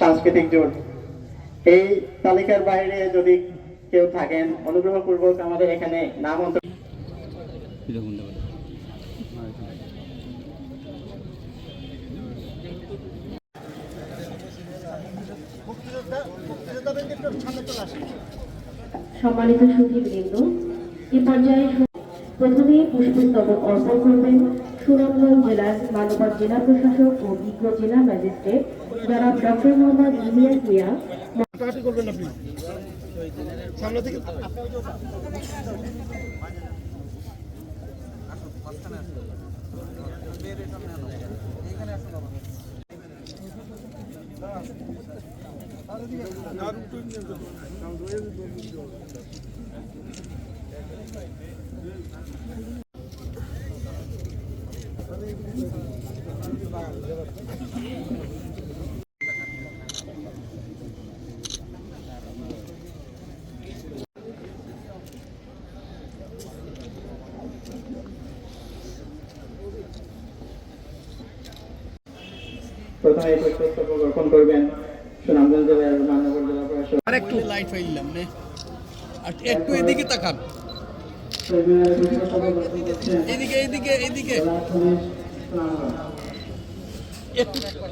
সাংস্কৃতিক জোট। এই তালিকার বাইরে যদি কেউ থাকেন, অনুগ্রহপূর্বক আমাদের এখানে নাম সম্মানিত সুধীবৃন্দ এ পর্যায়ে প্রথমে পুষ্পস্তবক অর্পণ করবেন সুনামগঞ্জ জেলার মানবাদ জেলা প্রশাসক ও বিজ্ঞ জেলা ম্যাজিস্ট্রেট জনাব ডক্টর মোহাম্মদ ইলিয়াস মিয়া। করবেন আপনি। প্রথমে এই পুষ্পস্তবক অর্পণ করবেন সুনামগঞ্জ জেলার মান্যবর জেলা প্রশাসক। আর লাইট ফাইলাম নে। আর একটু এদিকে তাকান। এদিকে এদিকে এদিকে। やったねこれ。